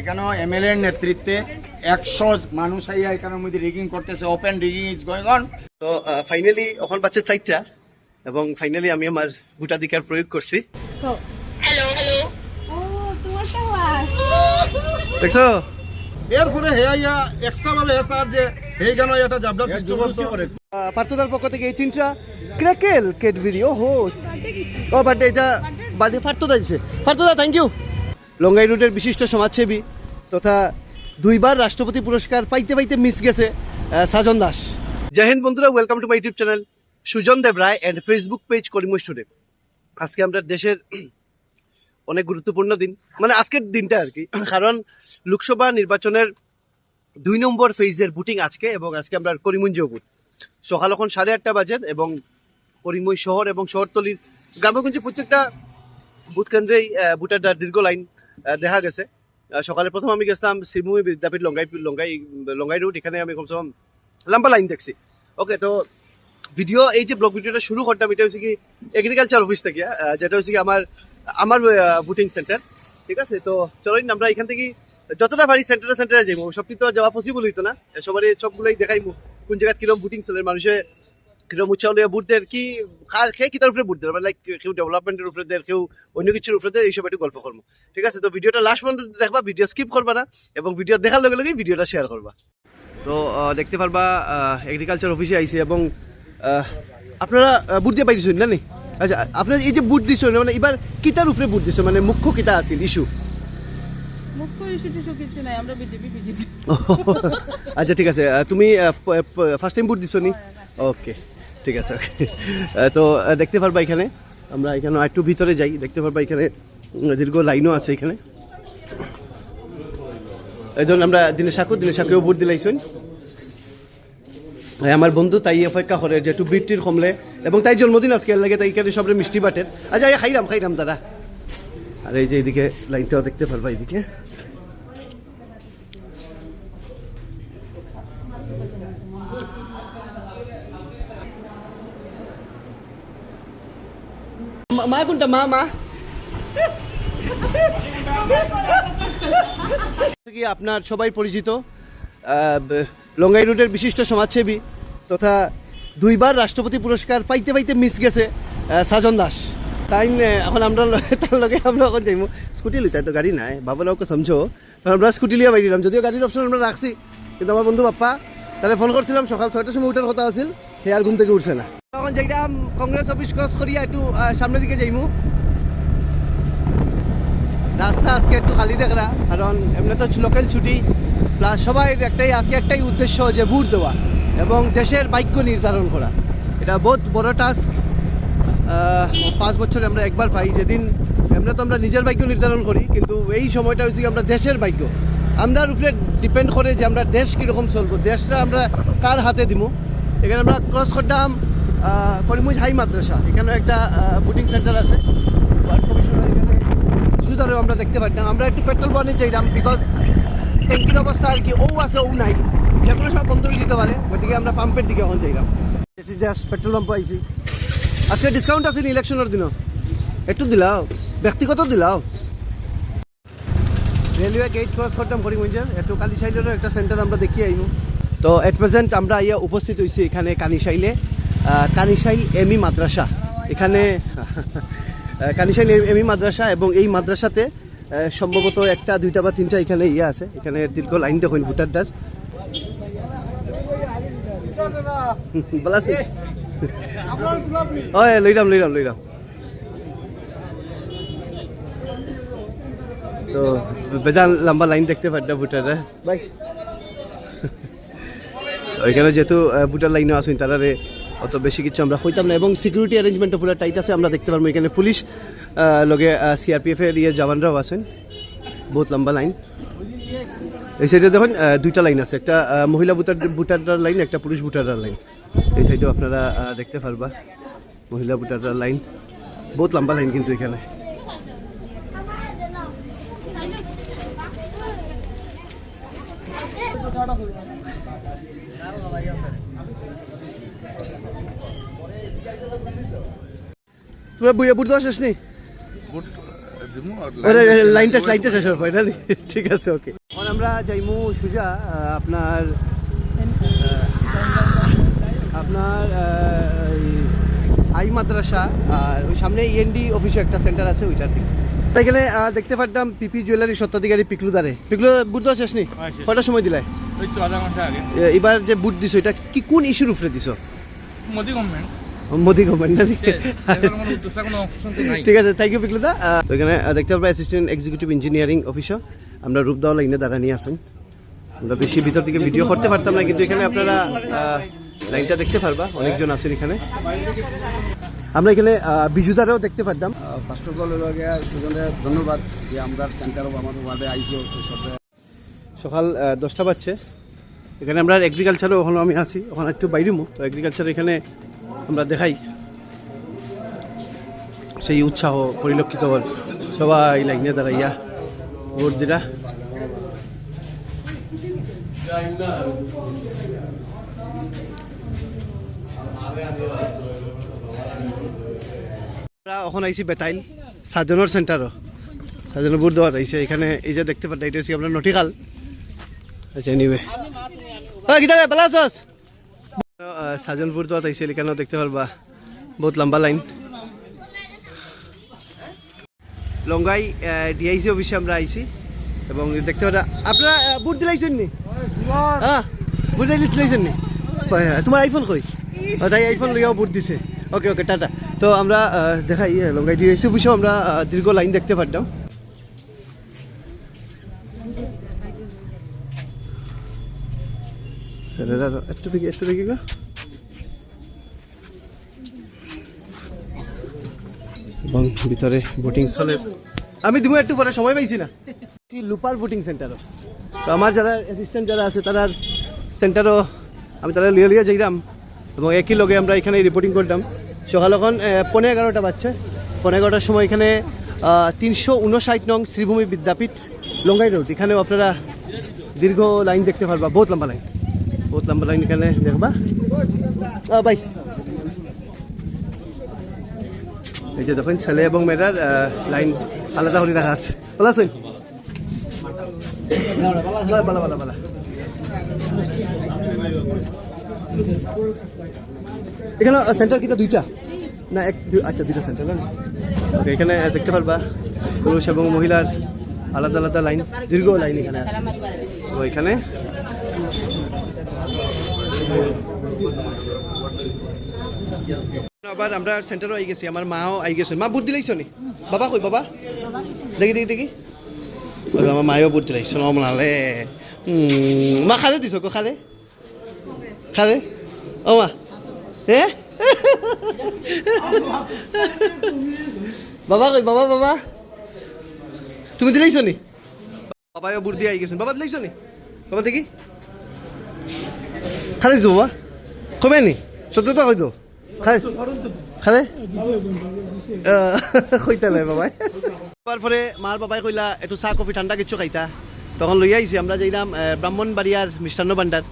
এখানে এমএলএ এর নেতৃত্বে একশো মানুষ আইয়া এখানের মধ্যে রিগিং করতেছে open rigging is going on তো ফাইনালি এখন বাচ্চা চারটা এবং ফাইনালি আমি আমার ভোটাধিকার প্রয়োগ করছি। ও তোমারটা ওয়াজ দেখছ? এরপরে হে আইয়া এক্সট্রা ভাবে এসার যে হে কেন এটা জাবডা সৃষ্টি করতো। পার্থদার পক্ষ থেকে এই তিনটা ক্র্যাকেল কেট ভিডিও হো। ও বার্থডে এটা বার্থডে পার্থদা দিছে। পার্থদা থ্যাংক ইউ লঙ্গাই রুটের বিশিষ্ট সমাজসেবী তথা দুইবার রাষ্ট্রপতি পুরস্কার পাইতে পাইতে মিস গেছে সাজন দাস। জয় বন্ধুরা welcome to my YouTube channel Sujan Dev Roy and Facebook page করিময় student আজকে আমরা দেশের অনেক গুরুত্বপূর্ণ দিন মানে আজকের দিনটা আর কি কারণ লোকসভা নির্বাচনের দুই নম্বর ফেজের বুটিং আজকে এবং আজকে আমরা করিমগঞ্জ বুথ সকাল এখন সাড়ে আটটা বাজে এবং করিমগঞ্জ শহর এবং শহরতলির গ্রামগঞ্জে প্রত্যেকটা বুথ কেন্দ্রেই আহ, দীর্ঘ লাইন দেখা গেছে। সকালে প্রথম আমি গেছিলাম শ্রীভূমি বিদ্যাপীঠ লঙ্গাই লঙ্গাই লঙ্গাই রুট এখানে আমি কমসে কম লম্বা লাইন দেখছি। ওকে তো ভিডিও এই যে ব্লগ ভিডিওটা শুরু করতাম, এটা হচ্ছে কি এগ্রিকালচার অফিস থেকে যেটা হচ্ছে কি আমার আমার বুটিং সেন্টার ঠিক আছে? তো চলো আমরা এখান থেকে যতটা পারি সেন্টারে সেন্টারে যাইবো। সবটি তো যাওয়া পসিবল হইতো না। সবারই সবগুলোই দেখাইবো। কোন জায়গায় কিরম বুটিং চলে, মানুষে কিরম উৎসাহ লিয়ে বুট দেয় কি কার খেয়ে কিতার উপরে বুট দেয় লাইক কেউ ডেভেলপমেন্টের উপরে দেয় কেউ অন্য কিছুর উপরে দেয় এইসব একটু গল্প করব। ঠিক আছে তো ভিডিওটা লাস্ট পর্যন্ত দেখবা ভিডিও স্কিপ করবা না এবং ভিডিও দেখার লগে লগে ভিডিওটা শেয়ার করবা। তো দেখতে পারবা এগ্রিকালচার অফিসে আইছে এবং আপনারা বুট দিয়ে পাইছেন না নি? আচ্ছা আপনার এই যে বুট দিচ্ছেন মানে এবার কিতার উপরে বুট দিচ্ছ মানে মুখ্য কিতা আছিল ইস্যু আচ্ছা ঠিক আছে তুমি ফার্স্ট টাইম বুট দিছো নি? ওকে ঠিক আছে তো দেখতে পারবা এখানে, আমরা এখানে একটু ভিতরে যাই, দেখতে পারবা এখানে দীর্ঘ লাইনও আছে এখানে। এই ধরুন আমরা দিনে সাকু দিনে সাকুও বুট দিলাইছুন। আমার বন্ধু তাই অপেক্ষা করে যে একটু বৃত্তির কমলে, এবং তাই জন্মদিন আজকে লাগে তাই এখানে সবরে মিষ্টি বাটের আচ্ছা খাইরাম খাইরাম, দাদা। আর এই যে এইদিকে লাইনটাও দেখতে পারবা এইদিকে মা- কোনটা মা মা আপনার সবাই পরিচিত? লঙ্গাই রুটের বিশিষ্ট সমাজসেবী তথা দুইবার রাষ্ট্রপতি পুরস্কার পাইতে পাইতে মিস গেছে সাজন দাস। তাই এখন আমরা তার লগে আমরা এখন যাইব স্কুটি লইতে তো গাড়ি নাই, বাবা ওকে সমঝো। আমরা স্কুটি লিয়ে বাইরিলাম যদিও গাড়ির অপশন আমরা রাখছি, কিন্তু আমার বন্ধু বাপ্পা তাহলে ফোন করছিলাম, সকাল ছয়টার সময় উঠার কথা আছিল, সে আর ঘুম থেকে উঠছে না। তখন যাইলাম কংগ্রেস অফিস ক্রস করিয়া একটু সামনের দিকে যাইমু। রাস্তা আজকে একটু খালি দেখরা, কারণ এমনি তো লোকাল ছুটি। প্লাস সবাই একটাই আজকে একটাই উদ্দেশ্য যে ভোট দেওয়া এবং দেশের ভাগ্য নির্ধারণ করা। এটা বহুত বড় টাস্ক পাঁচ বছরে আমরা একবার পাই। যেদিন এমনি তো আমরা নিজের ভাগ্য নির্ধারণ করি, কিন্তু এই সময়টা হচ্ছে আমরা দেশের ভাগ্য। আমরার উপরে ডিপেন্ড করে যে আমরা দেশ কীরকম চলবো, দেশটা আমরা কার হাতে দিব এখানে আমরা ক্রস করতাম করিমুজ হাই মাদ্রাসা। এখানে একটা বুটিং সেন্টার আছে। সুদারেও আমরা দেখতে পারতাম। আমরা একটু পেট্রোল পানি চাইলাম বিকজ ট্যাঙ্কির অবস্থা আর কি ও আছে ও নাই। যে কোনো সময় বন্ধ হয়ে যেতে পারে। গতিকে আমরা পাম্পের দিকে এখন চাইলাম। জাস্ট পেট্রোল পাম্প আইছি আজকে ডিসকাউন্ট আছে ইলেকশনের দিনও একটু দিলাও। ব্যক্তিগত দিলাও। রেলওয়ে গেট ক্রস করতাম করিমগঞ্জের। একটু কালিশাইলেরও একটা সেন্টার আমরা দেখি আইব তো এট প্রেজেন্ট আমরা ইয়া উপস্থিত হয়েছি এখানে কানিশাইলে। আহ, কানিশাইল এমি মাদ্রাসা। এখানে আহ, কানিশাইল এমি মাদ্রাসা এবং এই মাদ্রাসাতে সম্ভবত একটা দুইটা বা তিনটা এখানে ইয়ে আছে। এখানে দীর্ঘ লাইন দেখুন ভোটারটার বলা আছে লইলাম লইলাম লইলাম। তো বেজান লম্বা লাইন দেখতে পারটা ভোটাররা। বাই ওইখানে যেহেতু ভোটার লাইনে আসুন তারারে অত বেশি কিছু আমরা হইতাম না। এবং সিকিউরিটি অ্যারেঞ্জমেন্টও পুরো টাইট আছে, আমরা দেখতে পারব এখানে পুলিশ লগে সিআরপিএফ এর ইয়ে জওয়ানরাও আছেন। বহুত লম্বা লাইন এই সাইডে দেখুন দুইটা লাইন আছে। একটা মহিলা ভোটার ভোটাররার লাইন একটা পুরুষ ভোটাররার লাইন এই সাইডেও আপনারা দেখতে পারবা মহিলা ভোটাররার লাইন বহুত লম্বা লাইন কিন্তু এখানে। তোরা আসিস নি বুট আর ওরে line- লাইনটা লাইনটা শেষ হবে না ঠিক আছে ওকে এখন আমরা যাইমু সুজা আপনার আপনার আই মাদ্রাসা আর ওই সামনে ইএনডি অফিসে একটা সেন্টার আছে ওইটার দিকে। তাই আহ, দেখতে পারতাম পিপি জুয়েলারি সত্ত্বাধিকারী পিকলু দারে। পিকলু বুট দেওয়া শেষ নি হ্যাঁ, শেষ। কয়টার সময় দিলাই ওই তো আধা ঘণ্টা আগে। এবার যে বুট দিছো এটা কি কোন ইস্যুর উপরে দিছো? মোদি গভর্নমেন্ট মোদি গভর্নমেন্ট ঠিক আছে থ্যাংক ইউ পিকলুদা তো এখানে দেখতে পাবো অ্যাসিস্ট্যান্ট এক্সিকিউটিভ ইঞ্জিনিয়ারিং অফিসার আমরা রূপদাও লাইনে দাঁড়া নিয়ে আসেন আমরা বেশি ভিতর থেকে ভিডিও করতে পারতাম না কিন্তু এখানে আপনারা লাইনটা দেখতে পারবা। অনেকজন আছেন এখানে। আমরা এখানে বিজুদারেও দেখতে পারতাম। ফার্স্ট অফ অল ধন্যবাদ যে আমরা সেন্টার অফ আমার ওয়ার্ডে আইসো সবে। সকাল দশটা বাজছে। এখানে আমরা এগ্রিকালচারও ওখানে আমি আছি। ওখানে একটু বাইরেমু তো এগ্রিকালচার এখানে আমরা দেখাই। সেই উৎসাহ পরিলক্ষিত হল। সবাই লাইনে দাঁড়াইয়া ভোট দিলা এখন আইছি বেতাইল, সাজনের সেন্টারও সাজনের বুট দেওয়া যাইছে। এখানে এই যে দেখতে পাচ্ছি এটা হচ্ছে আপনার নটিকাল আচ্ছা নিবে হ্যাঁ সাজনপুর দেওয়া যাইছে এখানেও দেখতে পারবা? বহুত লম্বা লাইন লঙ্গাই ডিআইসি অফিসে আমরা আইছি এবং দেখতে পারা আপনারা বুট দিলাইছেন নি? হ্যাঁ বুট দিলাই দিলাইছেন নি? হয়। তোমার আইফোন কই? তাই আইফোন লইয়াও বুট দিছে। ওকে ওকে টাটা। তো আমরা দেখাই লঙ্গাই ডিআইসি অফিসেও আমরা দীর্ঘ লাইন দেখতে পারতাম। ছেলেরা একটু দেখি একটু দেখি গো। এবং ভিতরে বোটিং স্থলের আমি দিব একটু পরে সময় পাইছি না। লুপার বোটিং সেন্টারও তো আমার যারা অ্যাসিস্ট্যান্ট যারা আছে তারা সেন্টারও আমি তারা লিয়ে লিয়ে যাইলাম এবং একই লগে আমরা এখানে রিপোর্টিং করতাম। সকাল এখন আহ, এগারোটা বাজছে। পৌনে এগারোটার সময় এখানে তিনশো উনষাট নং শ্রীভূমি বিদ্যাপীঠ লঙ্গাই রোড এখানেও আপনারা দীর্ঘ লাইন দেখতে পারবা বহুত লম্বা লাইন বহুত লম্বা লাইন এখানে দেখবা? আহ, বাই। এই যে দেখুন ছেলে এবং মেয়েরার লাইন আলাদা করে রাখা আছে। ভালো আছেন ভালো ভালো ভালো এখানে সেন্টার কিটা দুইটা? না এক আচ্ছা দুইটা সেন্টার না? ওকে এখানে দেখতে পারবা পুরুষ এবং মহিলার আলাদা আলাদা লাইন দীর্ঘ লাইন এখানে আছে। তো এখানে। আবার আমরা সেন্টারও আই গেছি আমার মাও আই গেছে। মা বুট দিলাইছ নি? বাবা কই, বাবা? দেখি দেখি দেখি। আমার মায়েও বুট দিলাইছ নমনালে মা খালে দিছ খালে? খালে? ও মা। হে? বাবা কই, বাবা বাবা। তুমি দিলাইছ নি? বাবাও বুট দিয়ে আই গেছেন বাবা দিলাইছ নি? বাবা দেখি। খালে বাবা কমে নি? সত্যতা কইতো খালে খালে? কইতা নাই বাবাই। তারপরে মার বাবাই কইলা একটু চা কফি ঠান্ডা কিছু খাইতা। তখন লই আইছি আমরা যাইলাম ব্রাহ্মণবাড়িয়ার মিষ্টান্ন ভান্ডার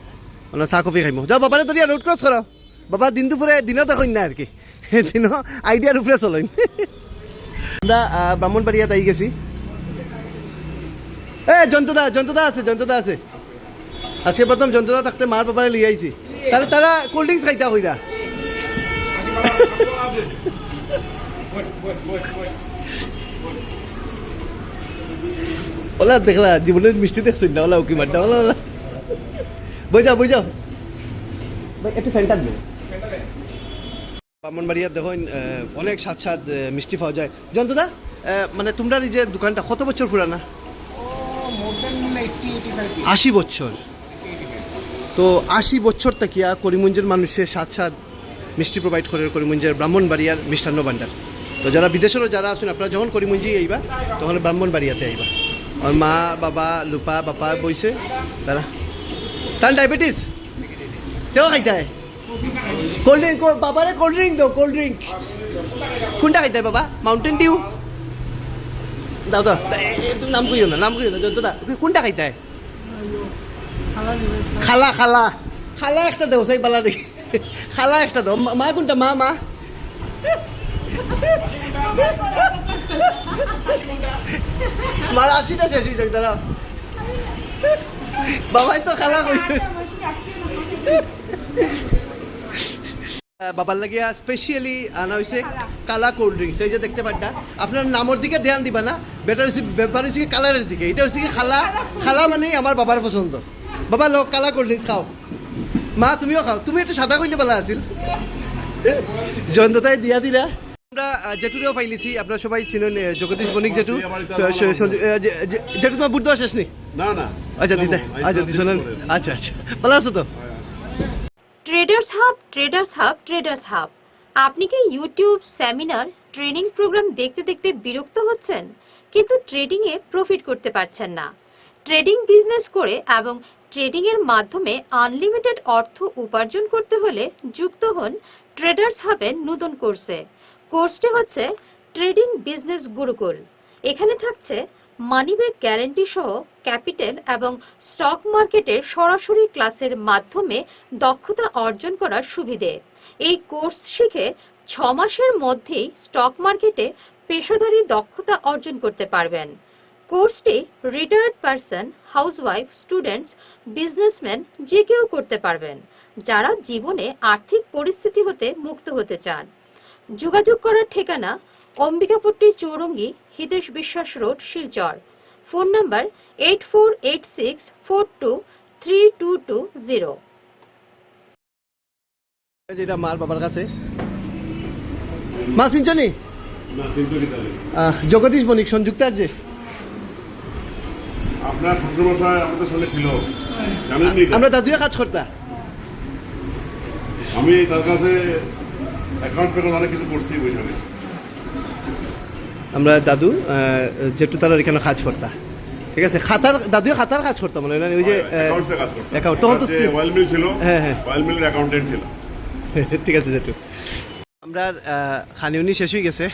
মানে চা কফি খাইমু। যাও বাবারে তোর রোড ক্রস করাও বাবা দিন দুপুরে দিনও দেখুন না আর কি দিনও আইডিয়ার উপরে চলইন আমরা ব্রাহ্মণবাড়িয়াত আই গেছি। এ জন্তদা জন্তদা আছে জন্তদা আছে। আজকে প্রথম জন্তদা থাকতে মার বাবারে লিয়ে আইছি তারা তারা কোল্ড ড্রিঙ্কস খাইতা কইরা ওলা দেখলা জীবনের মিষ্টি দেখছেন না ওলা উকি মারটা ওলা ওলা। বই যাও ভাই, একটু ফ্যানটা দেবে ব্রাহ্মণবাড়িয়া আহ, অনেক স্বাদ স্বাদ মিষ্টি পাওয়া যায়। জন্তদা মানে তোমরা এই যে দোকানটা কত বছর পুরানা আশি বছর তো আশি বছর থাকিয়া করিমগঞ্জের মানুষের স্বাদ স্বাদ মিষ্টি প্রোভাইড করে করিমগঞ্জের ব্রাহ্মণবাড়িয়ার মিষ্টান্ন ভান্ডার তো যারা বিদেশেরও যারা আছেন, আপনারা যখন করিমগঞ্জি আইবা, তখন ব্রাহ্মণবাড়িয়াতে আইবা। আমার মা, বাবা, লুপা, বাপা বইছে, তারা তার ডায়াবেটিস? তেও খাইতে হয়। কোল্ড ড্রিঙ্ক বাবারে কোল্ড ড্রিঙ্ক দাও কোল্ড ড্রিঙ্ক কোনটা খাইতে বাবা? মাউন্টেন ডিউ দাও দাও। নাম কইও না, নাম কইও না দাদা কোনটা খাইতে খালা খালা খালা। একটা দেও, সেই বালা দেখি। খালা একটা দাও। মা- কোনটা? মা মা। মার আশিটা শেষ হয়ে যাক, দাঁড়া। বাবাই তো খালা কইছে। বাবার লাগিয়া স্পেশালি আনা হয়েছে কালা কোল্ড ড্রিঙ্কস এই যে দেখতে পাড্ডা আপনার নামের দিকে ধ্যান দিবা না বেটার হচ্ছে ব্যাপার হচ্ছে কালারের দিকে। এটা হচ্ছে কি খালা? খালা মানেই আমার বাবার পছন্দ। বাবা লোক কালা কোল্ড ড্রিঙ্কস খাও। মা তুমিও খাও। তুমি একটু সাদা কইলে বলা আছিল। জয়ন্ততায় দিয়া দিলা। আমরা আহ, জেঠুরেও পাইলিছি। আপনারা সবাই চিনেন জগদীশ বণিক জেঠু। স- স- আহ, জে- জে- জেঠু তোমার বুদ্ধ শেষ নেই না না। আচ্ছা দিদা আচ্ছা দিছো না। আচ্ছা আচ্ছা। ভালো আছো তো? Traders hub traders hub traders hub আপনি কি ইউটিউব সেমিনার ট্রেনিং প্রোগ্রাম দেখতে দেখতে বিরক্ত হচ্ছেন? কিন্তু ট্রেডিংয়ে প্রফিট করতে পারছেন না। ট্রেডিং বিজনেস করে এবং ট্রেডিংয়ের মাধ্যমে আনলিমিটেড অর্থ উপার্জন করতে হলে যুক্ত হন ট্রেডার্স হাবের নতুন কোর্সে। কোর্সটি হচ্ছে ট্রেডিং বিজনেস গুরুকুল। এখানে থাকছে মানিব্যাগ গ্যারেন্টি সহ ক্যাপিটাল এবং স্টক মার্কেটের সরাসরি ক্লাসের মাধ্যমে দক্ষতা অর্জন করার সুবিধে। এই কোর্স শিখে ছ মাসের মধ্যেই স্টক মার্কেটে পেশাদারি দক্ষতা অর্জন করতে পারবেন। কোর্সটি retired person housewife students businessman যে কেউ করতে পারবেন যারা জীবনে আর্থিক পরিস্থিতি হতে মুক্ত হতে চান। যোগাযোগ করার ঠিকানা Ambikapatti Chowrangi Hitesh Biswas road Silchar. Phone number eight four eight six four two three two two zero যেটা মার বাবার কাছে। মা সিঞ্চনি জগদীশ বণিক সংযুক্তার যে আপনার শ্বশুরমশাই আমাদের সঙ্গে ছিল। জানেন নি আমরা দাদুয়ে কাজ করতা আমি তার কাছে অ্যাকাউন্ট অনেক কিছু করছি ওইখানে আমরা দাদু যেটু তারা এখানে কাজ করতা ঠিক আছে? খাতার দাদু খাতার কাজ করতাম মানে ওই যে করতাম তখন তো অয়েল মিল ছিল। হ্যাঁ, হ্যাঁ। অয়েল মিলের অ্যাকাউন্টেন্ট ছিল। ঠিক আছে যেটু আমরা খানিউনি শেষ হয়ে গেছে।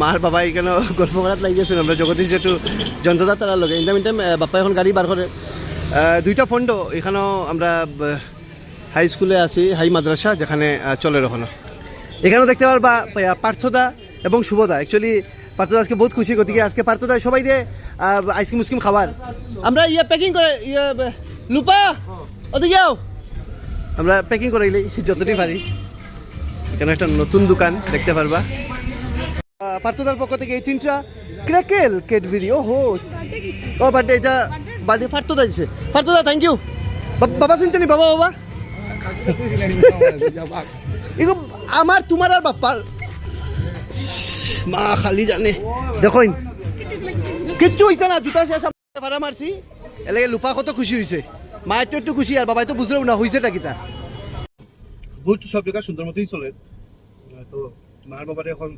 মার বাবা এখানে গল্প করাত লাগি গেছেন আমরা জগদীশ যেটু যন্ত্রদা তারা লগে ইন টাইম বাপ্পা এখন গাড়ি বার করে দুইটা ফন্ড এখানেও আমরা হাই স্কুলে আছি হাই মাদ্রাসা যেখানে চলে এখনও এখানেও দেখতে পারবা পার্থদা এবং শুভদা। অ্যাকচুয়ালি পার্থদা আজকে বহুত খুশি গতিকে আজকে পার্থদা সবাই দিয়ে আইসক্রিম উসক্রিম খাবার আমরা ইয়ে প্যাকিং করে ইয়ে লুপা ওদিকে যাও। আমরা প্যাকিং করে যতটি পারি এখানে একটা নতুন দোকান, দেখতে পারবা। পার্থদার পক্ষ থেকে এই তিনটা ক্র্যাকেল কেট ভিডিও হো ও বার্থডে, এটা বার্থডে পার্থদা দিছে। পার্থদা থ্যাংক ইউ বাবা চিন্তনি বাবা বাবা। এগো আমার, তোমার আর বাপ্পার। মা খালি জানে। দেখোইন কিচ্ছু হইছে না, জুতা শেষ ভাড়া মারছি। এলাকে লুপা কত খুশি হয়েছে মা একটু একটু খুশি, আর বাবাই তো বুঝলেও না হয়েছেটা কিতা। বহুত সব জায়গা সুন্দর মতোই চলে। তো মার বাবারে এখন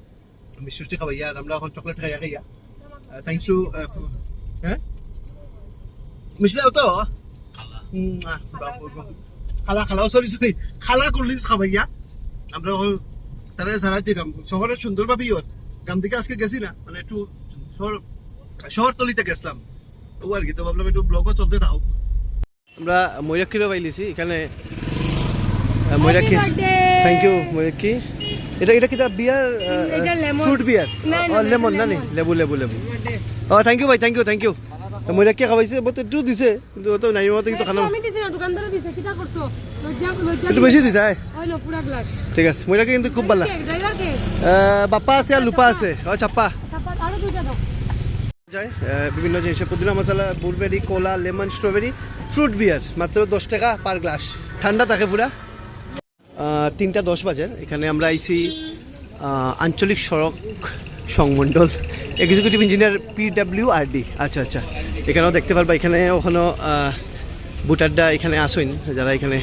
এখন চকলেট খাইয়া খাইয়া থ্যাংক ইউ হ্যাঁ মিষ্টি তো উম, আহ, বাপ, বাপ। খালা খালা সরি সরি খালা ড্রিঙ্কস খাওয়াইয়া আমরা এখন তারা সারা যেতাম শহরের সুন্দরভাবে ইয়র গ্রাম থেকে আজকে গেছি না মানে একটু শহর শহরতলিতে গেছিলাম তো আর কি তো ভাবলাম একটু ব্লগও চলতে থাকুক আমরা ময়ূরাক্ষীরও পাইলিছি এখানে ময়ূরাক্ষী। Thank you Mayurakshi. এটা এটা কি বিয়ার. ফ্রুট বিয়ার? লেমন না নি লেবু লেবু লেবু। ও থ্যাংক ইউ ভাই thank you thank you Mayurakshi খাওয়াইছে বলতে একটু দিছে কিন্তু তো নাই মতো কিন্তু খানা। আমি দিছি না দোকানদারে দিছে কিটা করছ? লজ্জা লজ্জা একটু বেশি পুরা গ্লাস ঠিক আছে ময়ূরাক্ষী কিন্তু খুব ভালো বাপ্পা আছে আর লুপা আছে। ও চাপ্পা। চাপা আরও দুইটা দাও। যায় বিভিন্ন জিনিস পুদিনা মশলা blueberry cola lemon strawberry fruit beer মাত্র দশ টাকা পার গ্লাস। ঠান্ডা থাকে পুরা। তিনটা দশ বাজার। এখানে আমরা আইসি আঞ্চলিক সড়ক সংমণ্ডল executive engineer P W R D আচ্ছা আচ্ছা। এখানেও দেখতে পারবা, এখানে ওখানে ভোটাররা এখানে আসেন, যারা এখানে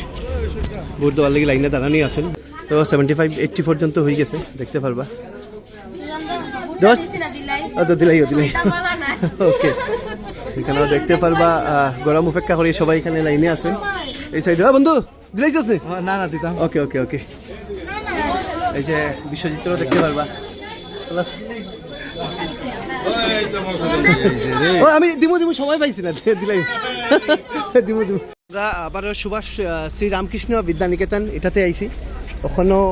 ভোট দেওয়ার লাগে লাইনে দাঁড়ানি আসেন তো সেভেন্টি ফাইভ এইটটি পর্যন্ত হয়ে গেছে, দেখতে পারবা। দশ? দিলাই ওকে এখানেও দেখতে পারবা গরম উপেক্ষা করে সবাই এখানে লাইনে আছে। এই সাইডে বন্ধু! দিলাই চোস না না দিতাম ওকে ওকে ওকে এই যে দেখতে পারবা। আমি দিমু দিমু সময় পাইছি না দিলাই। দিমু দিমু। আমরা আবারও সুভাষ শ্রী রামকৃষ্ণ বিদ্যানিকেতন এটাতে আইছি। ওখানেও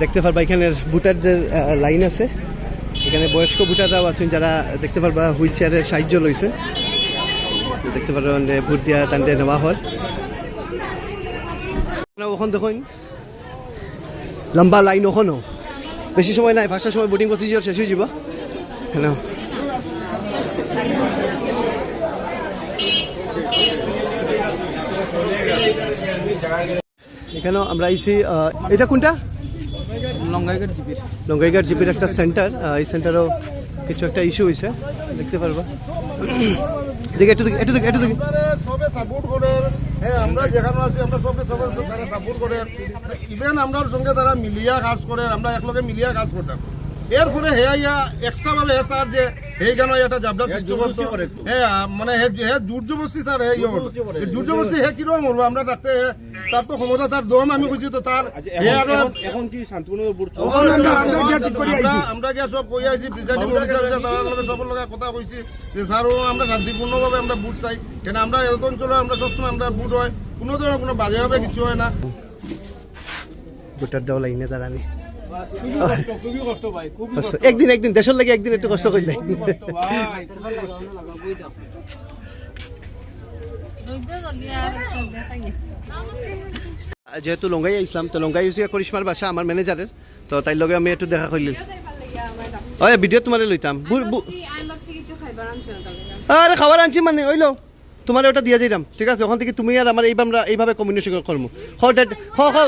দেখতে পারবা এখানের বুটার যে লাইন আছে। এখানে বয়স্ক বুটাররাও আছেন যারা দেখতে পারবা হুইল চেয়ারের সাহায্য লইছে দেখতে পারবেন ভোট দিয়া তান্ডে নেওয়া হয় ওখান দেখুন। লম্বা লাইন ওখানেও। বেশি সময় নাই পাঁচটার সময় বোটিং প্রসিজিওর শেষ হয়ে যাব। এখানেও আমরা আইছি আহ, এটা কোনটা? লঙ্গাইঘাট জিপির জিপির একটা সেন্টার এই সেন্টারও কিছু একটা ইস্যু হয়েছে দেখতে পারবা। দেখে একটু দেখে একটু দেখে একটু দেখে। হ্যাঁ আমরা যেখানে আছি, আমরা সবে সবে তারা সাপোর্ট করে ইভেন আমরার সঙ্গে তারা মিলিয়া কাজ করে, আমরা একলগে মিলিয়া কাজ করতাম। এর ফলে হে ইয়া এক্সট্রা ভাবে হে স্যার যে সেই কেন এটা জাবলা সৃষ্টি করতো? হ্যাঁ মানে হে হে জোরজবস্তি স্যার হে ইয়ে জোরজবস্তি হে কীরকম মরবো আমরা রাখতে তার তো ক্ষমতা তার দম আমি খুঁজি তো তার হে আরও এখন কি শান্তিপূর্ণ আমরা আমরা গিয়া সব কই আইছি প্রিসাইডিং অফিসার তার লগে সবার লগে কথা কইছি। যে স্যার ও আমরা শান্তিপূর্ণভাবে আমরা বুট চাই। কেন আমরা এরকম অঞ্চলে আমরা সবসময় আমরা বুট হয়। কোনো ধরনের কোনো বাজে হবে কিছু হয় না। বুটার দেওয়া লাইনে দাঁড়ানি একদিন একদিন দেশের লাগে একদিন একটু কষ্ট করলে যেহেতু লঙ্গাই আইসলাম তো লঙ্গাই হচ্ছে করিশ্মার বাসা আমার ম্যানেজারের তো তাই লগে আমি একটু দেখা করলি ওই ভিডিও তোমার লইতাম। আরে খাবার আনছি মানে ওইলো। তোমার ওটা দিয়ে যাইলাম ঠিক আছে? ওখান থেকে তুমি আর আমার আমরা এইভাবে কম্বিনেশন করব হ ডেট হ হ।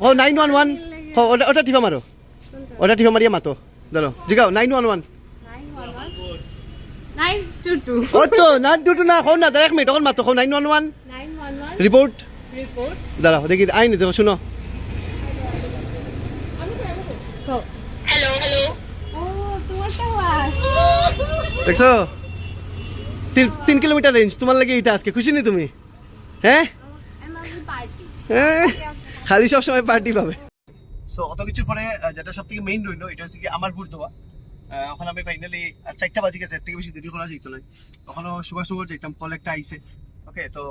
হ নাইন ওয়ান ওয়ান হ ওটা ওটা টিপা মারো। ওটা টিপা মারিয়া মাতো। ধরো জিগাও nine one one nine two two না দুটো না দাঁড়া এক মিনিট তখন মাতো nine one one nine one one report report দাঁড়াও দেখি আইনি দেখো শুনো। হ্যালো হ্যালো ও তোমারটাও দেখছ? তিন তিন কিলোমিটার রেঞ্জ তোমার লাগে এটা আজকে খুশি নি তুমি? হ্যাঁ? পার্টি হ্যাঁ, খালি সব সময় পার্টি পাবে। সো অত কিছুর পরে যেটা সব থেকে মেইন রইল, এটা হচ্ছে কি আমার এখন আমি ফাইনালি চারটা বাজে গেছে, এর থেকে বেশি দেরি করা যেত না। ওখানে সুভাষ নগর যেতাম কল একটা আইসে ওকে তো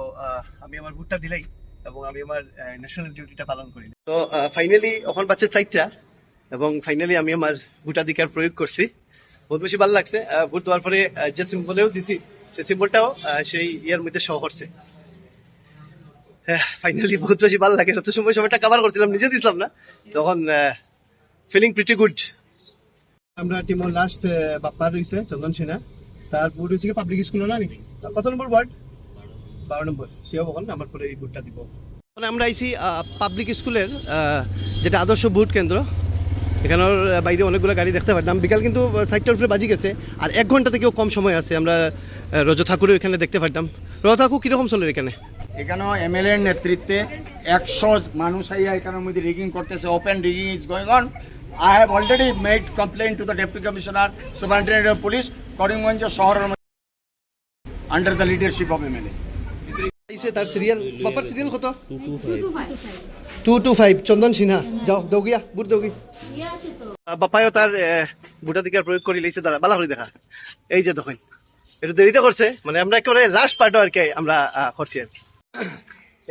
আমি আমার দিলাই এবং আমি আমার ন্যাশনাল ডিউটিটা পালন করি। তো ফাইনালি পাচ্ছে চারটা এবং ফাইনালি আমি আমার ভোটাধিকার প্রয়োগ করছি। বহুত বেশি ভালো লাগছে। ভোট দেওয়ার পরে যে সিম্বলেও দিছি সেই সিম্বলটাও সেই ইয়ার মধ্যে শো করছে। ফাইনালি বহুত বেশি ভালো লাগে। যত সময় সময়টা কভার করছিলাম নিজে দিছিলাম না। তখন ফিলিং প্রিটি গুড আমরা টিমর লাস্ট বাপ্পা রয়েছে চন্দন সিনহা। তার বুট হয়েছে পাবলিক স্কুল না নাকি? কত নম্বর ওয়ার্ড বারো নম্বর সেও কখন আমার পরে এই দিব। এখন আমরা আইছি পাবলিক স্কুলের যেটা আদর্শ বুট কেন্দ্র। এখানের বাইরে অনেকগুলো গাড়ি দেখতে পারলাম বিকাল কিন্তু সাইডটার উপরে বাজি গেছে। আর এক ঘণ্টা থেকেও কম সময় আছে। আমরা রজ ঠাকুরও এখানে দেখতে পারতাম। রজ ঠাকুর কীরকম চলে এখানে? এখানেও এমএলএ এর নেতৃত্বে একশো মানুষ আইয়া এখানের মধ্যে রিগিং করতেছে open rigging is going on I have already made complain to the deputy commissioner superintendent of police Karimganj শহরের under the leadership of MLA তার সিরিয়াল বাপার সিরিয়াল কত? Two two five Chandan Sinha. যাও দৌগিয়া বুট দৌগি বাপায়ও তার ভোটাধিকার প্রয়োগ করে লইছে দাঁড়া বালা করে দেখা। এই যে দেখুন। একটু দেরিতে করছে মানে আমরা একেবারে লাস্ট পার্টও আর কি আমরা করছি আর।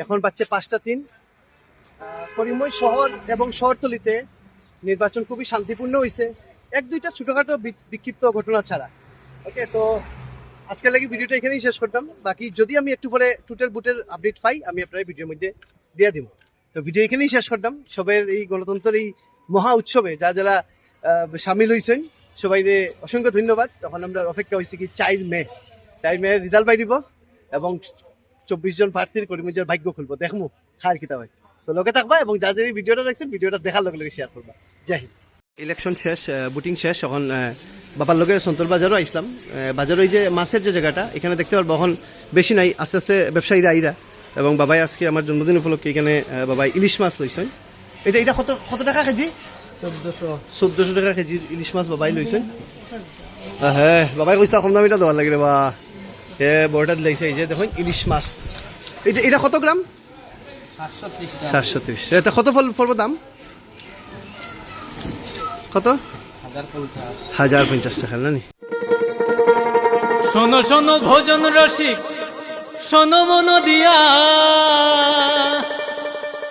এখন পাচ্ছে পাঁচটা তিন। করিমগঞ্জ শহর এবং শহরতলিতে নির্বাচন খুবই শান্তিপূর্ণ হয়েছে এক দুইটা ছোটখাটো বিক্ষিপ্ত ঘটনা ছাড়া। ওকে তো আজকের লাগি ভিডিওটা এখানেই শেষ করতাম। বাকি যদি আমি একটু পরে টুটেল বুটের আপডেট পাই, আমি আপনার ভিডিওর মধ্যে দিয়ে দিব। তো ভিডিও এখানেই শেষ করতাম। সবের এই গণতন্ত্রের এই মহা উৎসবে যা যারা সামিল হয়েছেন সবাই অসংখ্য ধন্যবাদ। তখন আমরা অপেক্ষা হয়েছি কি চাইর মে চাইর মেয়ের রেজাল্ট পাই দিব এবং চব্বিশ জন প্রার্থীর কর্মীদের ভাগ্য খুলবো। দেখব খার কিতা হয়। তো লোকে থাকবা এবং যা যারা ভিডিওটা দেখছেন ভিডিওটা দেখার লগে লগে শেয়ার করবা। জয় হিন্দ। ইলেকশন শেষ বুটিং শেষ এখন বাবার লগে সন্তর বাজারও আইসলাম। আহ, বাজার ওই যে মাছের যে জায়গাটা এখানে দেখতে পারব এখন বেশি নাই আস্তে আস্তে ব্যবসায়ীরা আইরা। এবং বাবাই আজকে আমার জন্মদিন উপলক্ষে এখানে বাবাই ইলিশ মাছ লইছেন। এটা এটা কত কত টাকা কেজি? চোদ্দশো। টাকা কেজি ইলিশ মাছ বাবাই লইছেন আহ, হ্যাঁ বাবাই কইছে কম দামিটা দেওয়ার লাগে বা। এ বড়টা দিলাইছে এই যে দেখুন ইলিশ মাছ। এটা এটা কত গ্রাম সাতশো ত্রিশ এটা কত ফল পড়ব দাম? কত? হাজার পঞ্চাশ টাকা না নি? শোনো শোনো ভোজন রসিক শোনো মন দিয়া।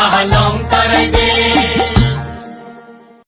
আহা লং তরাই বেশ